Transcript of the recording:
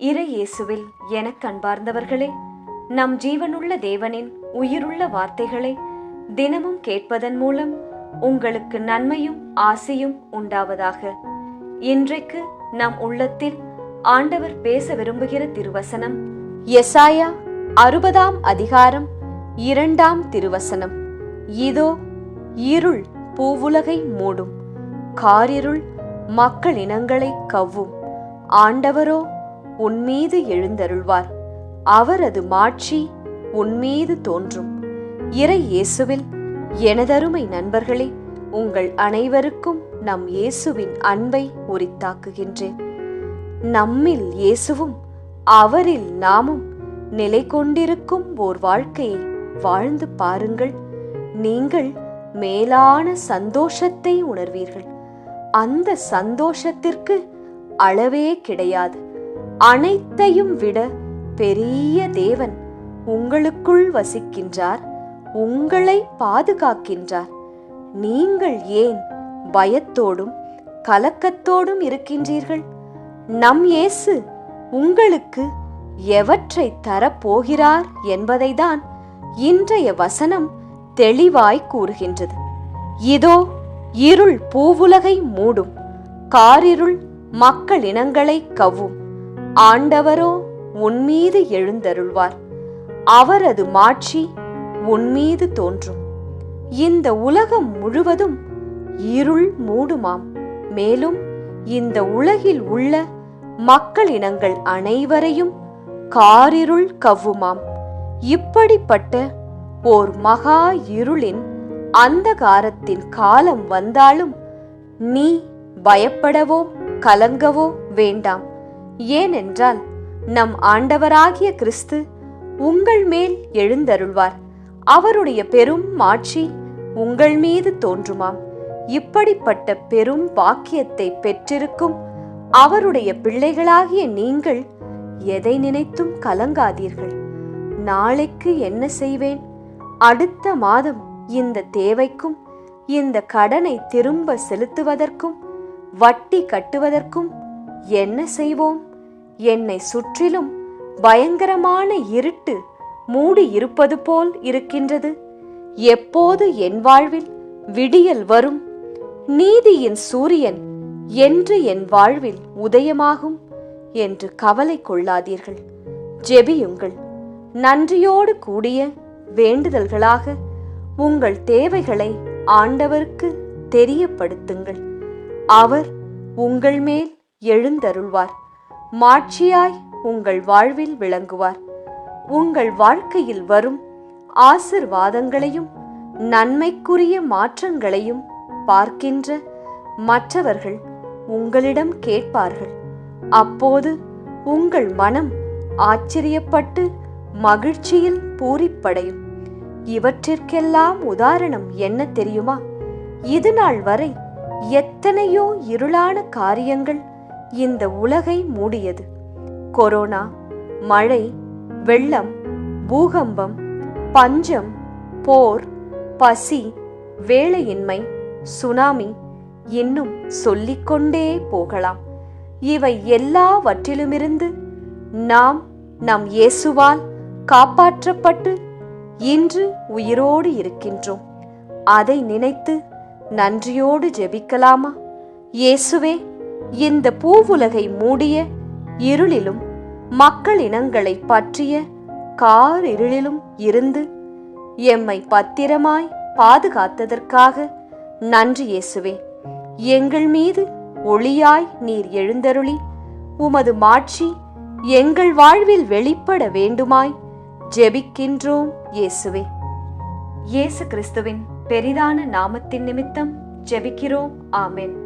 இறை இயேசுவில் எனக் கண்பார்ந்தவர்களே நம் ஜீவனுள்ள தேவனின் உயிருள்ள வார்த்தைகளை தினமும் கேட்பதன் மூலம் உங்களுக்கு நன்மையும் ஆசையும் உண்டாவதாக. இன்றைக்கு நம் உள்ளத்தில் ஆண்டவர் பேச விரும்புகிற திருவசனம் எசாயா அறுபதாம் அதிகாரம் இரண்டாம் திருவசனம். இதோ இருள் பூவுலகை மூடும் காரிருள் மக்கள் இனங்களை கவ்வும். ஆண்டவரோ உன்மீது எழுந்தருள்வார். அவரது மாட்சி உன்மீது தோன்றும். இறை இயேசுவில் எனதருமை நண்பர்களே உங்கள் அனைவருக்கும் நம் இயேசுவின் அன்பை உரித்தாக்குகின்றேன். நம்மில் இயேசுவும் அவரில் நாமும் நிலை கொண்டிருக்கும் ஓர் வாழ்க்கையை வாழ்ந்து பாருங்கள். நீங்கள் மேலான சந்தோஷத்தை உணர்வீர்கள். அந்த சந்தோஷத்திற்கு அளவே கிடையாது. அனைத்தையும் விட பெரிய தேவன் உங்களுக்குள் வசிக்கின்றார் உங்களை பாதுகாக்கின்றார். நீங்கள் ஏன் பயத்தோடும் கலக்கத்தோடும் இருக்கின்றீர்கள்? நம் இயேசு உங்களுக்கு எவற்றை தரப்போகிறார் என்பதைதான் இன்றைய வசனம் தெளிவாய் கூறுகின்றது. இதோ இருள் பூவுலகை மூடும் காரிருள் மக்கள் இனங்களை கவ்வும். ஆண்டவரோ உன்மீது எழுந்தருள்வார். அவரது மாட்சி உன்மீது தோன்றும். இந்த உலகம் முழுவதும் இருள் மூடுமாம். மேலும் இந்த உலகில் உள்ள மக்கள் இனங்கள் அனைவரையும் காரிருள் கவ்வுமாம். இப்படிப்பட்ட ஓர் மகா இருளின் அந்தகாரத்தின் காலம் வந்தாலும் நீ பயப்படவோ கலங்கவோ வேண்டாம். ஏனென்றால் நம் ஆண்டவராகிய கிறிஸ்து உங்கள் மேல் எழுந்தருள்வார். அவருடைய பெரும் மாட்சி உங்கள் மீது தோன்றுமாம். இப்படிப்பட்ட பெரும் பாக்கியத்தை பெற்றிருக்கும் அவருடைய பிள்ளைகளாகிய நீங்கள் எதை நினைத்தும் கலங்காதீர்கள். நாளைக்கு என்ன செய்வேன்? அடுத்த மாதம் இந்த தேவைக்கும் இந்த கடனை திரும்ப செலுத்துவதற்கும் வட்டி கட்டுவதற்கும் என்ன செய்வோம்? என்னை சுற்றிலும் பயங்கரமான இருட்டு மூடி இருப்பது போல் இருக்கின்றது. எப்போது என் வாழ்வில் விடியல் வரும்? நீதியின் சூரியன் என்று என் வாழ்வில் உதயமாகும் என்று கவலை கொள்ளாதீர்கள். ஜெபியுங்கள். நன்றியோடு கூடிய வேண்டுதல்களாக உங்கள் தேவைகளை ஆண்டவருக்கு தெரியப்படுத்துங்கள். அவர் உங்கள் மேல் எழுந்தருள்வார். மாட்சியாய் உங்கள் வாழ்வில் விளங்குவார். உங்கள் வாழ்க்கையில் வரும் ஆசிர்வாதங்களையும் நன்மைக்குரிய மாற்றங்களையும் பார்க்கின்ற மற்றவர்கள் உங்களிடம் கேட்பார்கள். அப்போது உங்கள் மனம் ஆச்சரியப்பட்டு மகிழ்ச்சியில் பூரிப்படையும். இவற்றிற்கெல்லாம் உதாரணம் என்ன தெரியுமா? இது நாள் வரை எத்தனையோ இருளான காரியங்கள் இந்த உலகை மூடியது. கொரோனா மழை வெள்ளம் பூகம்பம் பஞ்சம் போர் பசி வேலையின்மை சுனாமி இன்னும் சொல்லிக்கொண்டே போகலாம். இவை எல்லாவற்றிலுமிருந்து நாம் நம் இயேசுவால் காப்பாற்றப்பட்டு இன்று உயிரோடு இருக்கின்றோம். அதை நினைத்து நன்றியோடு ஜெபிக்கலாமா? இயேசுவே இந்த பூவுலகை மூடிய இருளிலும் மக்கள் இனங்களை பற்றிய கார் இருளிலும் இருந்து எம்மை பத்திரமாய் பாதுகாத்ததற்காக நன்றி இயேசுவே. எங்கள் மீது ஒளியாய் நீர் எழுந்தருளி உமது மாட்சி எங்கள் வாழ்வில் வெளிப்பட வேண்டுமாய் ஜெபிக்கின்றோம் இயேசுவே. இயேசு கிறிஸ்துவின் பெரிதான நாமத்தின் நிமித்தம் ஜெபிக்கிறோம். ஆமேன்.